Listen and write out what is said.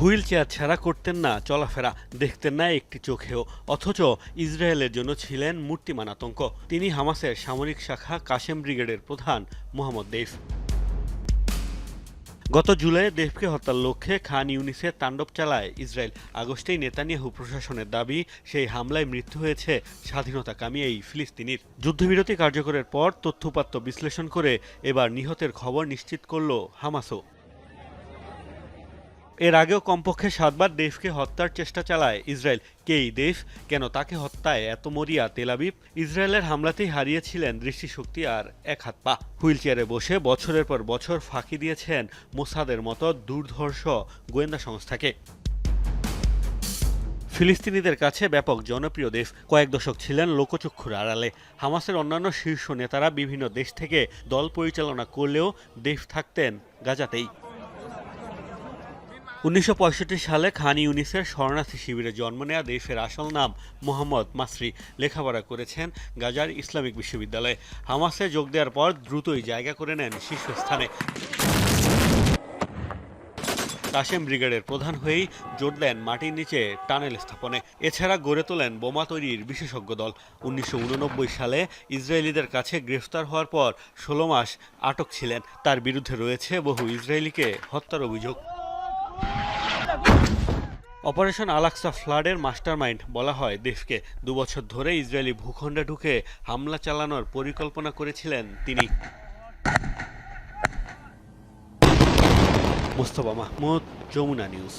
Wheel chair ছাড়া করতেন না, চলাফেরা দেখতেন না একটি চোখেও, অথচ ইসরায়েলের জন্য ছিলেন মূর্তিমান আতঙ্ক। তিনি হামাসের সামরিক শাখা কাশেম ব্রিগেডের প্রধান মোহাম্মদ দেইফ। গত জুলাইয়ে দেবকে হত্যার লক্ষ্যে খান ইউনিসের তাণ্ডব চালায়। ইসরায়েল আগস্টেই নেতানিয়াহু প্রশাসনের দাবি, সেই হামলায় মৃত্যু হয়েছে স্বাধীনতাকামী এই ফিলিস্তিনির। যুদ্ধবিরতি কার্যকরের পর তথ্যপাত্র বিশ্লেষণ করে এবার নিহতের খবর নিশ্চিত করল হামাসও। এর আগেও কমপক্ষে সাতবার দেশকে হত্যার চেষ্টা চালায় ইসরায়েল। কে এই দেশ কেন তাকে হত্যায় এত মরিয়া তেলাবিব ইসরায়েলের হামলাতেই হারিয়েছিলেন দৃষ্টিশক্তি আর এক হাত পা। হুইল চেয়ারে বসে বছরের পর বছর ফাঁকি দিয়েছেন মোসাদের মতো দুর্ধর্ষ গোয়েন্দা সংস্থাকে। ফিলিস্তিনিদের কাছে ব্যাপক জনপ্রিয় দেশ। কয়েক দশক ছিলেন লোকচক্ষুর আড়ালে। হামাসের অন্যান্য শীর্ষ নেতারা বিভিন্ন দেশ থেকে দল পরিচালনা করলেও দেশ থাকতেন গাজাতেই। উনিশশো পঁয়ষট্টি সালে খান ইউনিসের শরণার্থী শিবিরে জন্ম নেওয়া দেশের আসল নাম মোহাম্মদ মাসরি লেখাপড়া করেছেন গাজার ইসলামিক বিশ্ববিদ্যালয়ে। হামাসে যোগ দেওয়ার পর দ্রুতই জায়গা করে নেন শীর্ষস্থানে। কাশেম ব্রিগেডের প্রধান হয়েই জোর দেন মাটির নিচে টানেল স্থাপনে। এছাড়া গড়ে তোলেন বোমা তৈরির বিশেষজ্ঞ দল। উনিশশো উননব্বই সালে ইসরায়েলিদের কাছে গ্রেফতার হওয়ার পর ষোলো মাস আটক ছিলেন। তার বিরুদ্ধে রয়েছে বহু ইসরায়েলিকে হত্যার অভিযোগ। অপারেশন আলাক্সা ফ্লাডের মাস্টারমাইন্ড বলা হয় দেশকে। দুবছর ধরে ইসরায়েলি ভূখণ্ডে ঢুকে হামলা চালানোর পরিকল্পনা করেছিলেন তিনি। মোস্তফা মাহমুদ, যমুনা নিউজ।